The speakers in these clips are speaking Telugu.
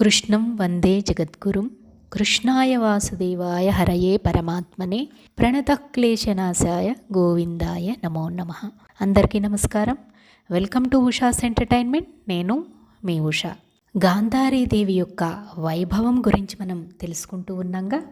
కృష్ణం వందే జగద్గురుం. కృష్ణాయ వాసుదేవాయ హరయే పరమాత్మనే. ప్రణతక్లేశనాశాయ గోవిందాయ నమో నమ. అందరికీ నమస్కారం. Welcome to Usha's entertainment. నేను మీ ఉషా. గాంధారీదేవి యొక్క వైభవం గురించి మనం తెలుసుకుంటూ ఉన్నాంగా.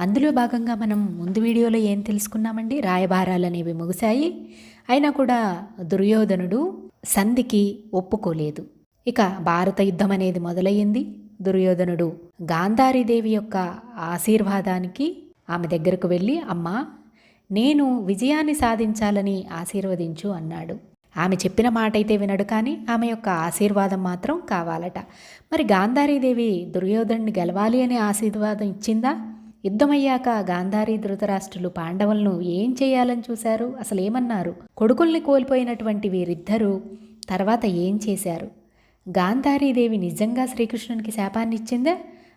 అందులో భాగంగా మనం ముందు వీడియోలో ఏం తెలుసుకున్నామండి? రాయబారాలు అనేవి ముగిశాయి. అయినా కూడా దుర్యోధనుడు సంధికి ఒప్పుకోలేదు. ఇక భారత యుద్ధం అనేది మొదలయ్యింది. దుర్యోధనుడు గాంధారీదేవి యొక్క ఆశీర్వాదానికి ఆమె దగ్గరకు వెళ్ళి అమ్మా నేను విజయాన్ని సాధించాలని ఆశీర్వదించు అన్నాడు. ఆమె చెప్పిన మాట అయితే వినడు కానీ ఆమె యొక్క ఆశీర్వాదం మాత్రం కావాలట. మరి గాంధారీదేవి దుర్యోధనుని గెలవాలి అనే ఆశీర్వాదం ఇచ్చిందా? యుద్ధమయ్యాక గాంధారీ ధృతరాష్ట్రులు పాండవులను ఏం చేయాలని చూశారు? అసలు ఏమన్నారు కొడుకుల్ని కోల్పోయినటువంటి వీరిద్దరూ తర్వాత ఏం చేశారు? గాంధారీదేవి నిజంగా శ్రీకృష్ణునికి శాపాన్ని ఇచ్చిందా?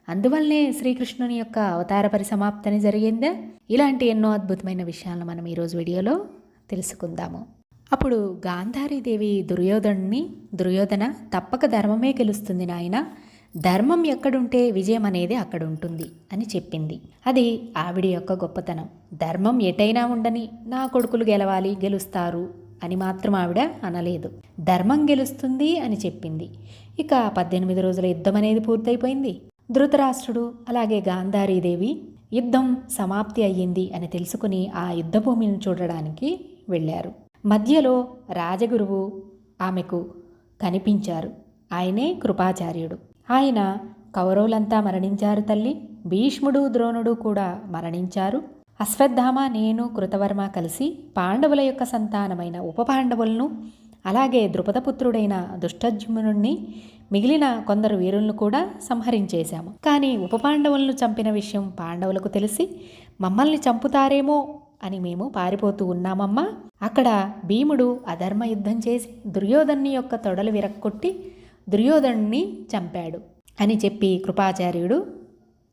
అందువల్లనే శ్రీకృష్ణుని యొక్క అవతార పరిసమాప్తని జరిగిందా? ఇలాంటి ఎన్నో అద్భుతమైన విషయాలను మనం ఈరోజు వీడియోలో తెలుసుకుందాము. అప్పుడు గాంధారీదేవి దుర్యోధనుని దుర్యోధన తప్పక ధర్మమే గెలుస్తుంది నాయన. ధర్మం ఎక్కడుంటే విజయం అనేది అక్కడ ఉంటుంది అని చెప్పింది. అది ఆవిడ యొక్క గొప్పతనం. ధర్మం ఎటైనా ఉండని నా కొడుకులు గెలవాలి గెలుస్తారు అని మాత్రం ఆవిడ అనలేదు. ధర్మం గెలుస్తుంది అని చెప్పింది. ఇక పద్దెనిమిది రోజుల యుద్ధం అనేది పూర్తయిపోయింది. ధృతరాష్ట్రుడు అలాగే గాంధారీదేవి యుద్ధం సమాప్తి అయ్యింది అని తెలుసుకుని ఆ యుద్ధభూమిని చూడడానికి వెళ్ళారు. మధ్యలో రాజగురువు ఆమెకు కనిపించారు. ఆయనే కృపాచార్యుడు. ఆయన కౌరవులంతా మరణించారు తల్లి. భీష్ముడు ద్రోణుడు కూడా మరణించారు. అశ్వత్థామ నేను కృతవర్మ కలిసి పాండవుల యొక్క సంతానమైన ఉప పాండవులను అలాగే ద్రుపదపుత్రుడైన దుష్టజ్మునుణ్ణి మిగిలిన కొందరు వీరులను కూడా సంహరించేశాము. కానీ ఉప పాండవులను చంపిన విషయం పాండవులకు తెలిసి మమ్మల్ని చంపుతారేమో అని మేము పారిపోతూ ఉన్నామమ్మా. అక్కడ భీముడు అధర్మ యుద్ధం చేసి దుర్యోధన్ని యొక్క తొడలు విరక్కొట్టి దుర్యోధనుణ్ణి చంపాడు అని చెప్పి కృపాచార్యుడు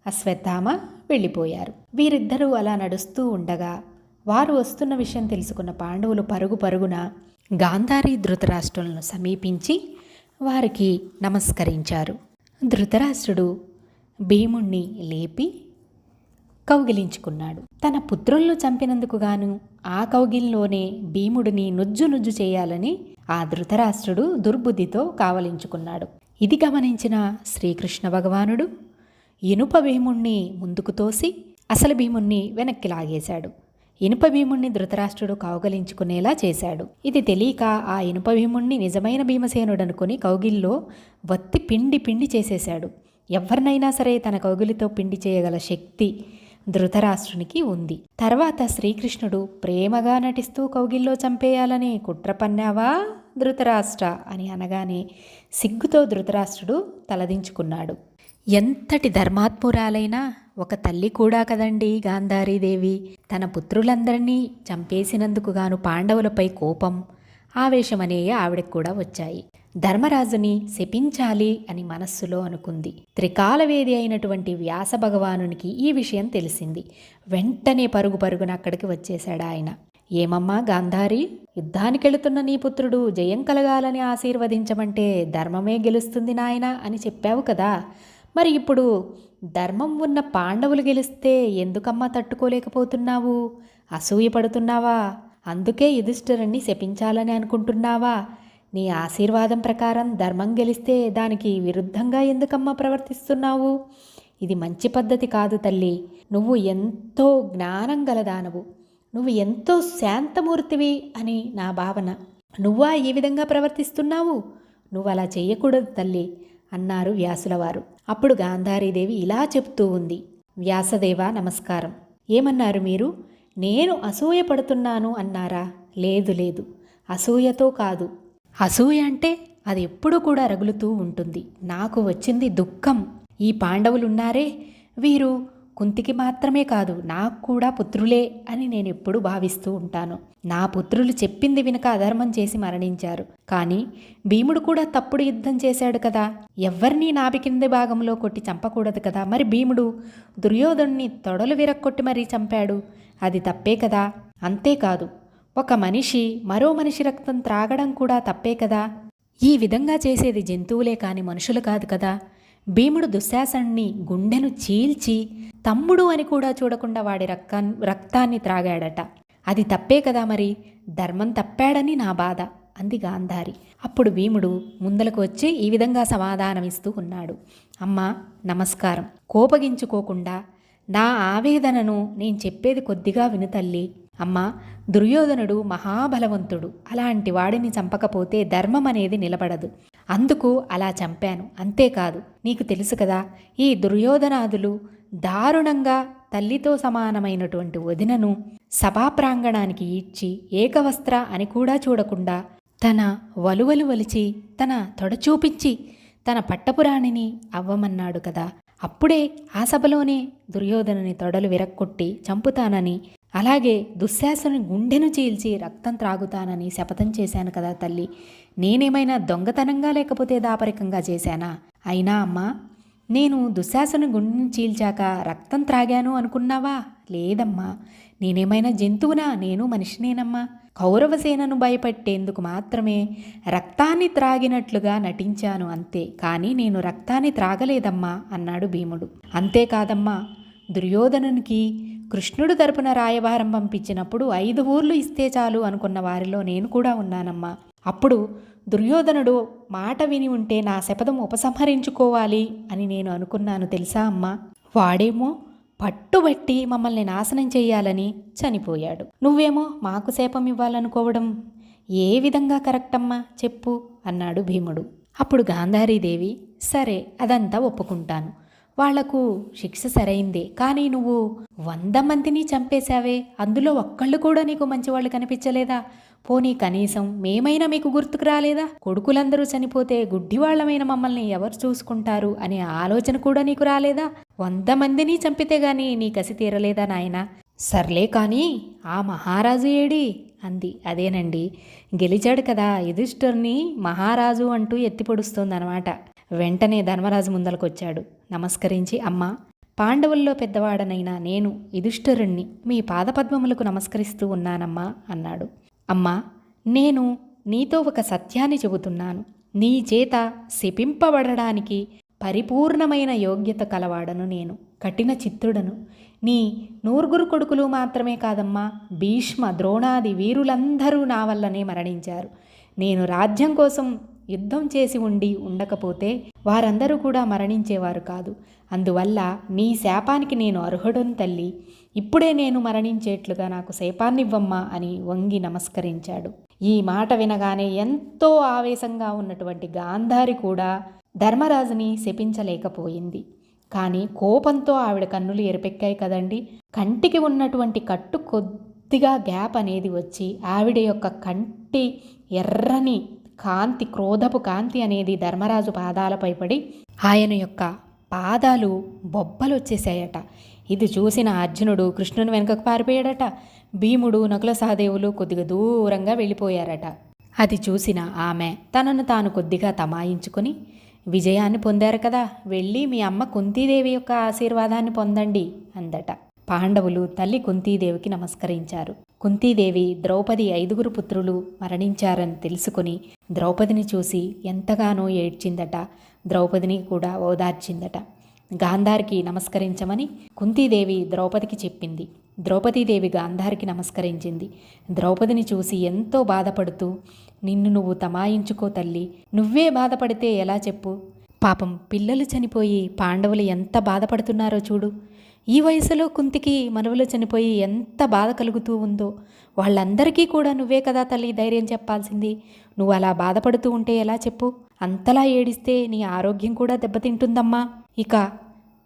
అశ్వత్థామ వెళ్ళిపోయారు. వీరిద్దరూ అలా నడుస్తూ ఉండగా వారు వస్తున్న విషయం తెలుసుకున్న పాండవులు పరుగు పరుగున గాంధారి ధృతరాష్ట్రులను సమీపించి వారికి నమస్కరించారు. ధృతరాష్ట్రుడు భీముణ్ణి లేపి కౌగిలించుకున్నాడు. తన పుత్రులను చంపినందుకు గాను ఆ కౌగిల్లోనే భీముడిని నుజ్జు నుజ్జు చేయాలని ఆ ధృతరాష్ట్రుడు దుర్బుద్ధితో కావలించుకున్నాడు. ఇది గమనించిన శ్రీకృష్ణ భగవానుడు ఇనుప భీముణ్ణి ముందుకు తోసి అసలు భీముణ్ణి వెనక్కి లాగేశాడు. ఇనుప భీముణ్ణి ధృతరాష్ట్రుడు కౌగలించుకునేలా చేశాడు. ఇది తెలియక ఆ ఇనుప భీముణ్ణి నిజమైన భీమసేనుడనుకుని కౌగిల్లో వత్తి పిండి పిండి చేసేశాడు. ఎవరినైనా సరే తన కౌగిలితో పిండి చేయగల శక్తి ధృతరాష్ట్రునికి ఉంది. తర్వాత శ్రీకృష్ణుడు ప్రేమగా నటిస్తూ కౌగిల్లో చంపేయాలని కుట్ర పన్నావా? ధృతరాష్ట్ర అని అనగానే సిగ్గుతో ధృతరాష్ట్రుడు తలదించుకున్నాడు. ఎంతటి ధర్మాత్మురాలైనా ఒక తల్లి కూడా కదండి గాంధారీదేవి. తన పుత్రులందరినీ చంపేసినందుకు గాను పాండవులపై కోపం ఆవేశమనేవి ఆవిడకు కూడా వచ్చాయి. ధర్మరాజుని శపించాలి అని మనస్సులో అనుకుంది. త్రికాలవేది అయినటువంటి వ్యాస భగవానునికి ఈ విషయం తెలిసింది. వెంటనే పరుగు పరుగున అక్కడికి వచ్చేశాడు ఆయన. ఏమమ్మా గాంధారి యుద్ధానికెళుతున్న నీ పుత్రుడు జయం కలగాలని ఆశీర్వదించమంటే ధర్మమే గెలుస్తుంది నాయన అని చెప్పావు కదా. మరి ఇప్పుడు ధర్మం ఉన్న పాండవులు గెలిస్తే ఎందుకమ్మా తట్టుకోలేకపోతున్నావు? అసూయ పడుతున్నావా? అందుకే యుధిష్ఠిరుణ్ణి శపించాలని అనుకుంటున్నావా? నీ ఆశీర్వాదం ప్రకారం ధర్మం గెలిస్తే దానికి విరుద్ధంగా ఎందుకమ్మా ప్రవర్తిస్తున్నావు? ఇది మంచి పద్ధతి కాదు తల్లి. నువ్వు ఎంతో జ్ఞానం గలదానవు. నువ్వు ఎంతో శాంతమూర్తివి అని నా భావన. నువ్వా ఈ విధంగా ప్రవర్తిస్తున్నావు? నువ్వు అలా చేయకూడదు తల్లి. అన్నారు వ్యాసులవారు. అప్పుడు గాంధారీదేవి ఇలా చెప్తూ ఉంది. వ్యాసదేవ నమస్కారం. ఏమన్నారు మీరు? నేను అసూయ పడుతున్నాను అన్నారా? లేదు లేదు. అసూయతో కాదు. అసూయ అంటే అది ఎప్పుడూ కూడా రగులుతూ ఉంటుంది. నాకు వచ్చింది దుఃఖం. ఈ పాండవులున్నారే? వీరు కుంతికి మాత్రమే కాదు నాకు కూడా పుత్రులే అని నేను ఎప్పుడు భావిస్తూ ఉంటాను. నా పుత్రులు చెప్పింది వినక అధర్మం చేసి మరణించారు. కానీ భీముడు కూడా తప్పుడు యుద్ధం చేశాడు కదా. ఎవ్వరినీ నాభి కింది భాగంలో కొట్టి చంపకూడదు కదా. మరి భీముడు దుర్యోధనుని తొడలు విరక్కొట్టి మరీ చంపాడు. అది తప్పే కదా? అంతేకాదు ఒక మనిషి మరో మనిషి రక్తం త్రాగడం కూడా తప్పే కదా? ఈ విధంగా చేసేది జంతువులే కాని మనుషులు కాదు కదా. భీముడు దుశ్శాసనుని గుండెను చీల్చి తమ్ముడు అని కూడా చూడకుండా వాడి రక్కా రక్తాన్ని త్రాగాడట. అది తప్పే కదా మరి? ధర్మం తప్పాడని నా బాధ అంది గాంధారి. అప్పుడు భీముడు ముందలకు వచ్చి ఈ విధంగా సమాధానమిస్తూ ఉన్నాడు. అమ్మా నమస్కారం. కోపగించుకోకుండా నా ఆవేదనను నేను చెప్పేది కొద్దిగా వినుతల్లి అమ్మా దుర్యోధనుడు మహాబలవంతుడు. అలాంటి వాడిని చంపకపోతే ధర్మం అనేది నిలబడదు. అందుకు అలా చంపాను. అంతేకాదు నీకు తెలుసు కదా ఈ దుర్యోధనాదులు దారుణంగా తల్లితో సమానమైనటువంటి వదినను సభాప్రాంగణానికి ఇచ్చి ఏకవస్త్ర అని కూడా చూడకుండా తన వలువలు వలిచి తన తొడ చూపించి తన పట్టపురాణిని అవ్వమన్నాడు కదా. అప్పుడే ఆ సభలోనే దుర్యోధనుని తొడలు విరక్కొట్టి చంపుతానని అలాగే దుశ్శాసను గుండెను చీల్చి రక్తం త్రాగుతానని శపథం చేశాను కదా తల్లి. నేనేమైనా దొంగతనంగా లేకపోతే దాపరికంగా చేశానా? అయినా అమ్మా నేను దుశ్శాసను గుండెను చీల్చాక రక్తం త్రాగాను అనుకున్నావా? లేదమ్మా. నేనేమైనా జంతువునా? నేను మనిషినేనమ్మా. కౌరవసేనను భయపెట్టేందుకు మాత్రమే రక్తాన్ని త్రాగినట్లుగా నటించాను అంతే. కానీ నేను రక్తాన్ని త్రాగలేదమ్మా అన్నాడు భీముడు. అంతేకాదమ్మా దుర్యోధనునికి కృష్ణుడు తరపున రాయబారం పంపించినప్పుడు ఐదు ఊర్లు ఇస్తే చాలు అనుకున్న వారిలో నేను కూడా ఉన్నానమ్మా. అప్పుడు దుర్యోధనుడు మాట విని ఉంటే నా శపథం ఉపసంహరించుకోవాలి అని నేను అనుకున్నాను తెలుసా అమ్మా? వాడేమో పట్టుబట్టి మమ్మల్ని నాశనం చేయాలని చనిపోయాడు. నువ్వేమో మాకు శాపం ఇవ్వాలనుకోవడం ఏ విధంగా కరెక్ట్ అమ్మా చెప్పు అన్నాడు భీముడు. అప్పుడు గాంధారీదేవి సరే అదంతా ఒప్పుకుంటాను. వాళ్ళకు శిక్ష సరైందే. కానీ నువ్వు వంద మందిని చంపేశావే. అందులో ఒక్కళ్ళు కూడా నీకు మంచివాళ్ళు కనిపించలేదా? పోనీ కనీసం మేమైనా మీకు గుర్తుకు రాలేదా? కొడుకులందరూ చనిపోతే గుడ్డివాళ్ళమైన మమ్మల్ని ఎవరు చూసుకుంటారు అనే ఆలోచన కూడా నీకు రాలేదా? వంద మందిని చంపితే గాని నీ కసి తీరలేదా నాయన? సర్లే కానీ ఆ మహారాజు ఏడి? అంది. అదేనండి. గెలిచాడు కదా యుధిష్ఠుర్ని మహారాజు అంటూ ఎత్తిపొడుస్తోందనమాట. వెంటనే ధర్మరాజు ముందలకొచ్చాడు. నమస్కరించి అమ్మా పాండవుల్లో పెద్దవాడనైనా నేను యుధిష్ఠరుణ్ణి మీ పాదపద్మములకు నమస్కరిస్తూ ఉన్నానమ్మా అన్నాడు. అమ్మా నేను నీతో ఒక సత్యాన్ని చెబుతున్నాను. నీ చేత శపింపబడడానికి పరిపూర్ణమైన యోగ్యత కలవాడను నేను కఠిన చిత్తుడను నీ నూరుగురు కొడుకులు మాత్రమే కాదమ్మా భీష్మ ద్రోణాది వీరులందరూ నా వల్లనే మరణించారు. నేను రాజ్యం కోసం యుద్ధం చేసి ఉండి ఉండకపోతే వారందరూ కూడా మరణించేవారు కాదు. అందువల్ల నీ శాపానికి నేను అర్హుడను తల్లి. ఇప్పుడే నేను మరణించేట్లుగా నాకు శాపాన్నివ్వమ్మా అని వంగి నమస్కరించాడు. ఈ మాట వినగానే ఎంతో ఆవేశంగా ఉన్నటువంటి గాంధారి కూడా ధర్మరాజుని శపించలేకపోయింది. కానీ కోపంతో ఆవిడ కన్నులు ఎరపెక్కాయి కదండి. కంటికి ఉన్నటువంటి కట్టు కొద్దిగా గ్యాప్ అనేది వచ్చి ఆవిడ యొక్క కంటి ఎర్రని కాంతి క్రోధపు కాంతి అనేది ధర్మరాజు పాదాలపై పడి ఆయన యొక్క పాదాలు బొబ్బలు వచ్చేసాయట ఇది చూసిన అర్జునుడు కృష్ణుని వెనుకకు పారిపోయాడట. భీముడు నకుల సహదేవులు కొద్దిగా దూరంగా వెళ్ళిపోయారట. అది చూసిన ఆమె తనను తాను కొద్దిగా తమాయించుకొని విజయాన్ని పొందారు కదా వెళ్ళి మీ అమ్మ కుంతీదేవి యొక్క ఆశీర్వాదాన్ని పొందండి అందట. పాండవులు తల్లి కుంతీదేవికి నమస్కరించారు. కుంతీదేవి ద్రౌపది ఐదుగురు పుత్రులు మరణించారని తెలుసుకుని ద్రౌపదిని చూసి ఎంతగానో ఏడ్చిందట. ద్రౌపదిని కూడా ఓదార్చిందట. గాంధారికి నమస్కరించమని కుంతీదేవి ద్రౌపదికి చెప్పింది. ద్రౌపదీదేవి గాంధారికి నమస్కరించింది. ద్రౌపదిని చూసి ఎంతో బాధపడుతూ నిన్ను నువ్వు తమాయించుకో తల్లి. నువ్వే బాధపడితే ఎలా చెప్పు? పాపం పిల్లలు చనిపోయి పాండవులు ఎంత బాధపడుతున్నారో చూడు. ఈ వయసులో కుంతికి మనవలు చనిపోయి ఎంత బాధ కలుగుతూ ఉందో. వాళ్ళందరికీ కూడా నువ్వే కదా తల్లి ధైర్యం చెప్పాల్సింది. నువ్వు అలా బాధపడుతూ ఉంటే ఎలా చెప్పు? అంతలా ఏడిస్తే నీ ఆరోగ్యం కూడా దెబ్బతింటుందమ్మా. ఇక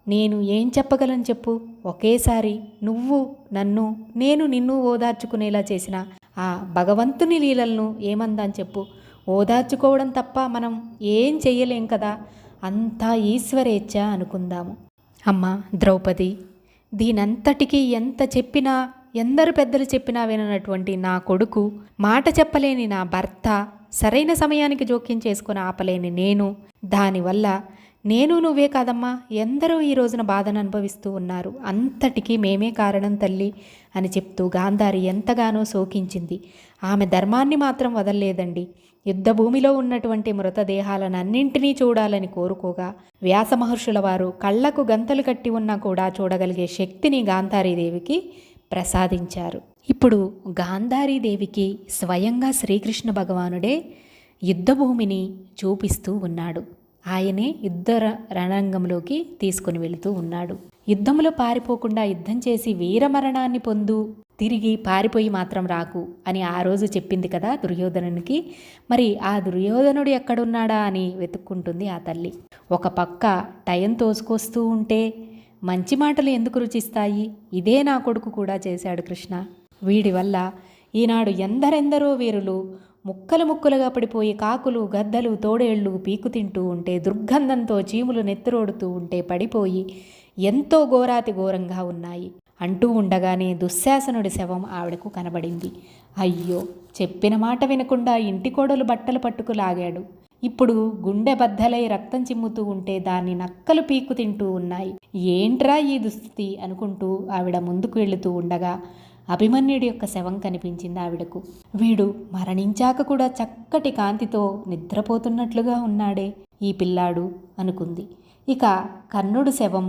నేను ఏం చెప్పగలను చెప్పు? ఒకేసారి నువ్వు నన్ను నేను నిన్ను ఓదార్చుకునేలా చేసిన ఆ భగవంతుని లీలలను ఏమందని చెప్పు? ఓదార్చుకోవడం తప్ప మనం ఏం చెయ్యలేం కదా? అంతా ఈశ్వరేచ్ఛ అనుకుందాము. అమ్మ ద్రౌపది దీనంతటికీ ఎంత చెప్పినా ఎందరు పెద్దలు చెప్పినా విననటువంటి నా కొడుకు మాట చెప్పలేని నా భర్త సరైన సమయానికి జోక్యం చేసుకుని ఆపలేని నేను. దానివల్ల నేను నువ్వే కాదమ్మా ఎందరో ఈ రోజున బాధను అనుభవిస్తూ ఉన్నారు. అంతటికీ మేమే కారణం తల్లి అని చెప్తూ గాంధారి ఎంతగానో శోకించింది. ఆమె ధర్మాన్ని మాత్రం వదలలేదండి. యుద్ధభూమిలో ఉన్నటువంటి మృతదేహాలనన్నింటినీ చూడాలని కోరుకోగా వ్యాస మహర్షుల వారు కళ్ళకు గంతలు కట్టి ఉన్నా కూడా చూడగలిగే శక్తిని గాంధారీదేవికి ప్రసాదించారు. ఇప్పుడు గాంధారీదేవికి స్వయంగా శ్రీకృష్ణ భగవానుడే యుద్ధభూమిని చూపిస్తూ ఉన్నాడు. ఆయనే యుద్ధ రణాంగంలోకి తీసుకుని వెళుతూ ఉన్నాడు. యుద్ధంలో పారిపోకుండా యుద్ధం చేసి వీరమరణాన్ని పొందు తిరిగి పారిపోయి మాత్రం రాకు అని ఆ రోజు చెప్పింది కదా దుర్యోధనునికి. మరి ఆ దుర్యోధనుడు ఎక్కడున్నాడా అని వెతుక్కుంటుంది ఆ తల్లి. ఒక పక్క టైం తోసుకొస్తూ ఉంటే మంచి మాటలు ఎందుకు రుచిస్తాయి? ఇదే నా కొడుకు కూడా చేశాడు కృష్ణ. వీడి వల్ల ఈనాడు ఎందరెందరో వీరులు ముక్కలు ముక్కలుగా పడిపోయి కాకులు గద్దలు తోడేళ్ళు పీకు తింటూ ఉంటే దుర్గంధంతో చీములు నెత్తురోడుతూ ఉంటే పడిపోయి ఎంతో ఘోరాతి ఘోరంగా ఉన్నాయి. అంటూ ఉండగానే దుశ్శాసనుడి శవం ఆవిడకు కనబడింది. అయ్యో! చెప్పిన మాట వినకుండా ఇంటి కోడలు బట్టలు పట్టుకు లాగాడు. ఇప్పుడు గుండె బద్దలై రక్తం చిమ్ముతూ ఉంటే దాన్ని నక్కలు పీకుతింటూ ఉన్నాయి. ఏంట్రా ఈ దుస్థితి? అనుకుంటూ ఆవిడ ముందుకు వెళుతూ ఉండగా అభిమన్యుడి యొక్క శవం కనిపించింది ఆవిడకు. వీడు మరణించాక కూడా చక్కటి కాంతితో నిద్రపోతున్నట్లుగా ఉన్నాడే ఈ పిల్లాడు అనుకుంది. ఇక కర్ణుడు శవం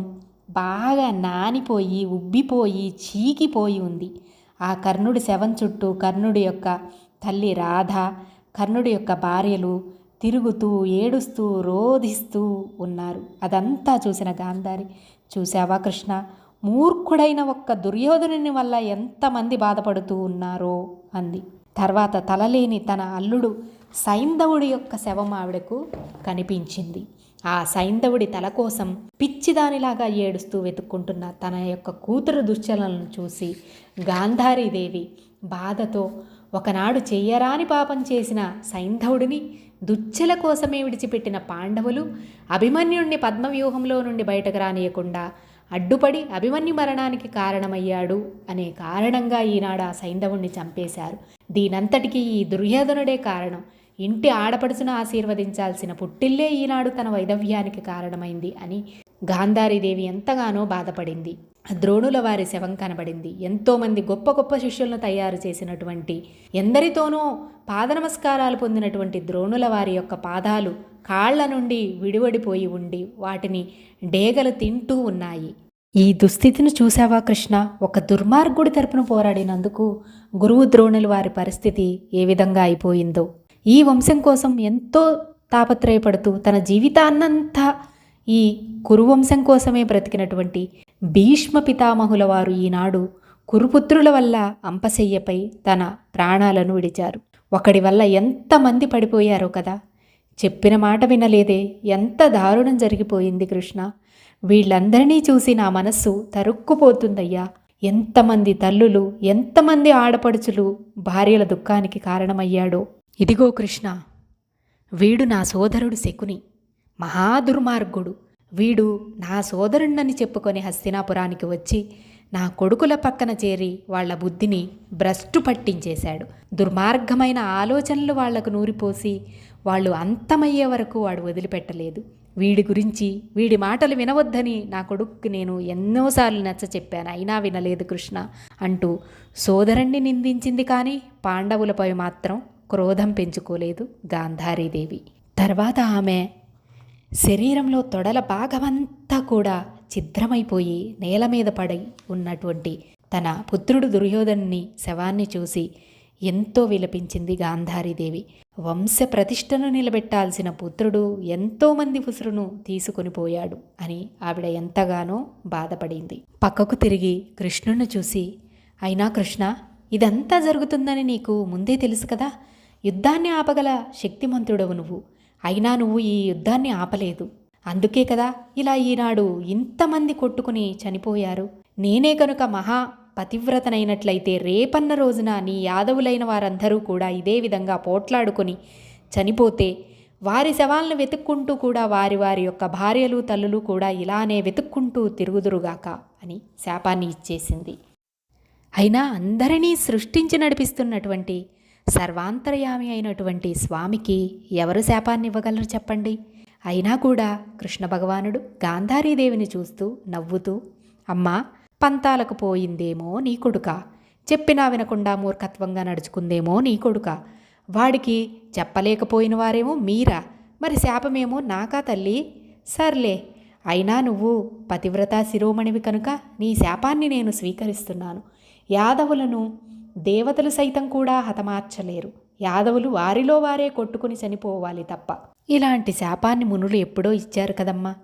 బాగా నానిపోయి ఉబ్బిపోయి చీకిపోయి ఉంది. ఆ కర్ణుడి శవం చుట్టూ కర్ణుడి యొక్క తల్లి రాధ కర్ణుడి యొక్క భార్యలు తిరుగుతూ ఏడుస్తూ రోధిస్తూ ఉన్నారు. అదంతా చూసిన గాంధారి చూసావా కృష్ణ? మూర్ఖుడైన ఒక్క దుర్యోధనుని వల్ల ఎంతమంది బాధపడుతూ ఉన్నారో అంది. తర్వాత తలలేని తన అల్లుడు సైంధవుడి యొక్క శవం ఆవిడకు కనిపించింది. ఆ సైంధవుడి తల కోసం పిచ్చిదానిలాగా ఏడుస్తూ వెతుక్కుంటున్న తన యొక్క కూతురు దుశ్చలను చూసి గాంధారీదేవి బాధతో ఒకనాడు చెయ్యరాని పాపం చేసిన సైంధవుడిని దుచ్చెల కోసమే విడిచిపెట్టిన పాండవులు అభిమన్యుణ్ణి పద్మవ్యూహంలో నుండి బయటకు రానియకుండా అడ్డుపడి అభిమన్యు మరణానికి కారణమయ్యాడు అనే కారణంగా ఈనాడు ఆ సైంధవుణ్ణి చంపేశారు. దీనంతటికీ ఈ దుర్యోధనుడే కారణం. ఇంటి ఆడపడుచును ఆశీర్వదించాల్సిన పుట్టిల్లే ఈనాడు తన వైదవ్యానికి కారణమైంది అని గాంధారీదేవి ఎంతగానో బాధపడింది. ద్రోణుల వారి శవం కనబడింది. ఎంతోమంది గొప్ప గొప్ప శిష్యులను తయారు చేసినటువంటి ఎందరితోనో పాదనమస్కారాలు పొందినటువంటి ద్రోణుల వారి యొక్క పాదాలు కాళ్ళ నుండి విడివడిపోయి ఉండి వాటిని డేగలు తింటూ ఉన్నాయి. ఈ దుస్థితిని చూశావా కృష్ణ? ఒక దుర్మార్గుడి తరపున పోరాడినందుకు గురువు ద్రోణులు వారి పరిస్థితి ఏ విధంగా అయిపోయిందో. ఈ వంశం కోసం ఎంతో తాపత్రయపడుతూ తన జీవితాన్నంతా ఈ కురువంశం కోసమే బ్రతికినటువంటి భీష్మ పితామహుల వారు ఈనాడు కురుపుత్రుల వల్ల అంపశయ్యపై తన ప్రాణాలను విడిచారు. ఒకడి వల్ల ఎంతమంది పడిపోయారో కదా. చెప్పిన మాట వినలేదే. ఎంత దారుణం జరిగిపోయింది కృష్ణ. వీళ్ళందరినీ చూసి నా మనస్సు తరుక్కుపోతుందయ్యా. ఎంతమంది తల్లులు ఎంతమంది ఆడపడుచులు భార్యల దుఃఖానికి కారణమయ్యాడో. ఇదిగో కృష్ణ వీడు నా సోదరుడు శకుని మహాదుర్మార్గుడు. వీడు నా సోదరుణ్ణని చెప్పుకొని హస్తినాపురానికి వచ్చి నా కొడుకుల పక్కన చేరి వాళ్ళ బుద్ధిని భ్రష్టు పట్టించేశాడు. దుర్మార్గమైన ఆలోచనలు వాళ్ళకు నూరిపోసి వాళ్ళు అంతమయ్యే వరకు వాడు వదిలిపెట్టలేదు. వీడి గురించి వీడి మాటలు వినవద్దని నా కొడుక్కి నేను ఎన్నోసార్లు నచ్చ చెప్పాను. అయినా వినలేదు కృష్ణ అంటూ సోదరుణ్ణి నిందించింది కానీ పాండవులపై మాత్రం క్రోధం పెంచుకోలేదు గాంధారీదేవి. తర్వాత ఆమె శరీరంలో తొడల భాగమంతా కూడా ఛిద్రమైపోయి నేల మీద పడి ఉన్నటువంటి తన పుత్రుడు దుర్యోధనుని శవాన్ని చూసి ఎంతో విలపించింది గాంధారీదేవి. వంశ ప్రతిష్టను నిలబెట్టాల్సిన పుత్రుడు ఎంతోమంది ఉసురును తీసుకొని పోయాడు అని ఆవిడ ఎంతగానో బాధపడింది. పక్కకు తిరిగి కృష్ణుని చూసి అయినా కృష్ణ ఇదంతా జరుగుతుందని నీకు ముందే తెలుసు కదా? యుద్ధాన్ని ఆపగల శక్తిమంతుడవు నువ్వు. అయినా నువ్వు ఈ యుద్ధాన్ని ఆపలేదు. అందుకే కదా ఇలా ఈనాడు ఇంతమంది కొట్టుకుని చనిపోయారు. నేనే కనుక మహా పతివ్రతనైనట్లయితే రేపన్న రోజున నీ యాదవులైన వారందరూ కూడా ఇదే విధంగా పోట్లాడుకొని చనిపోతే వారి శవాలను వెతుక్కుంటూ కూడా వారి వారి యొక్క భార్యలు తల్లులు కూడా ఇలానే వెతుక్కుంటూ తిరుగుదురుగాక అని శాపాన్ని ఇచ్చేసింది. అయినా అందరినీ సృష్టించి నడిపిస్తున్నటువంటి సర్వాంతర్యామి అయినటువంటి స్వామికి ఎవరు శాపాన్ని ఇవ్వగలరు చెప్పండి? అయినా కూడా కృష్ణ భగవానుడు గాంధారీదేవిని చూస్తూ నవ్వుతూ అమ్మా పంతాలకు పోయిందేమో నీ కొడుక. చెప్పినా వినకుండా మూర్ఖత్వంగా నడుచుకుందేమో నీ కొడుక. వాడికి చెప్పలేకపోయిన వారేమో మీరా. మరి శాపమేమో నాకా తల్లి? సర్లే అయినా నువ్వు పతివ్రత శిరోమణివి కనుక నీ శాపాన్ని నేను స్వీకరిస్తున్నాను. యాదవులను దేవతలు సైతం కూడా హతమార్చలేరు. యాదవులు వారిలో వారే కొట్టుకుని చనిపోవాలి తప్ప. ఇలాంటి శాపాన్ని మునులు ఎప్పుడో ఇచ్చారు కదమ్మా.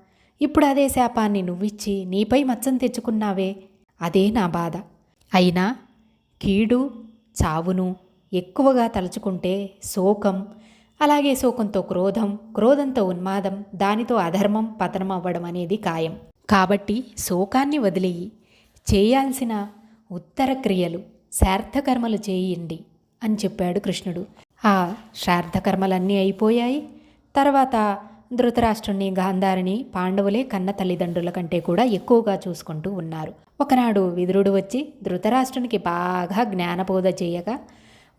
ఇప్పుడు అదే శాపాన్ని నువ్విచ్చి నీపై మచ్చం తెచ్చుకున్నావే. అదే నా బాధ. అయినా కీడు చావును ఎక్కువగా తలుచుకుంటే శోకం అలాగే శోకంతో క్రోధం క్రోధంతో ఉన్మాదం దానితో అధర్మం పతనం అవ్వడం అనేది ఖాయం. కాబట్టి శోకాన్ని వదిలేయి. చేయాల్సిన ఉత్తర క్రియలు శార్థకర్మలు చేయండి అని చెప్పాడు కృష్ణుడు. ఆ శార్థకర్మలన్నీ అయిపోయాయి. తర్వాత ధృతరాష్ట్రుని గాంధారిని పాండవులే కన్న తల్లిదండ్రుల కంటే కూడా ఎక్కువగా చూసుకుంటూ ఉన్నారు. ఒకనాడు విదురుడు వచ్చి ధృతరాష్ట్రునికి బాగా జ్ఞానబోధ చేయగా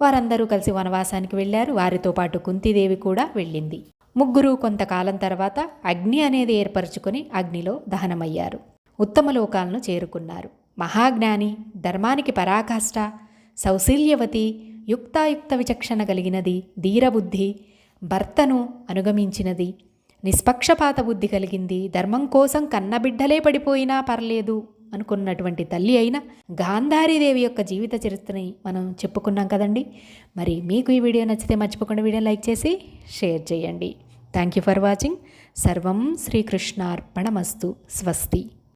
వారందరూ కలిసి వనవాసానికి వెళ్ళారు. వారితో పాటు కుంతిదేవి కూడా వెళ్ళింది. ముగ్గురు కొంతకాలం తర్వాత అగ్ని అనేది ఏర్పరచుకొని అగ్నిలో దహనమయ్యారు. ఉత్తమ లోకాలను చేరుకున్నారు. మహాజ్ఞాని ధర్మానికి పరాకాష్ట సౌశీల్యవతి యుక్తాయుక్త విచక్షణ కలిగినది ధీరబుద్ధి భర్తను అనుగమించినది నిష్పక్షపాత బుద్ధి కలిగింది. ధర్మం కోసం కన్నబిడ్డలే పడిపోయినా పర్లేదు అనుకున్నటువంటి తల్లి అయిన గాంధారీదేవి యొక్క జీవిత చరిత్రని మనం చెప్పుకున్నాం కదండి. మరి మీకు ఈ వీడియో నచ్చితే మర్చిపోకుండా వీడియో లైక్ చేసి షేర్ చేయండి. థ్యాంక్ యూ ఫర్ వాచింగ్ సర్వం శ్రీకృష్ణార్పణమస్తు. స్వస్తి.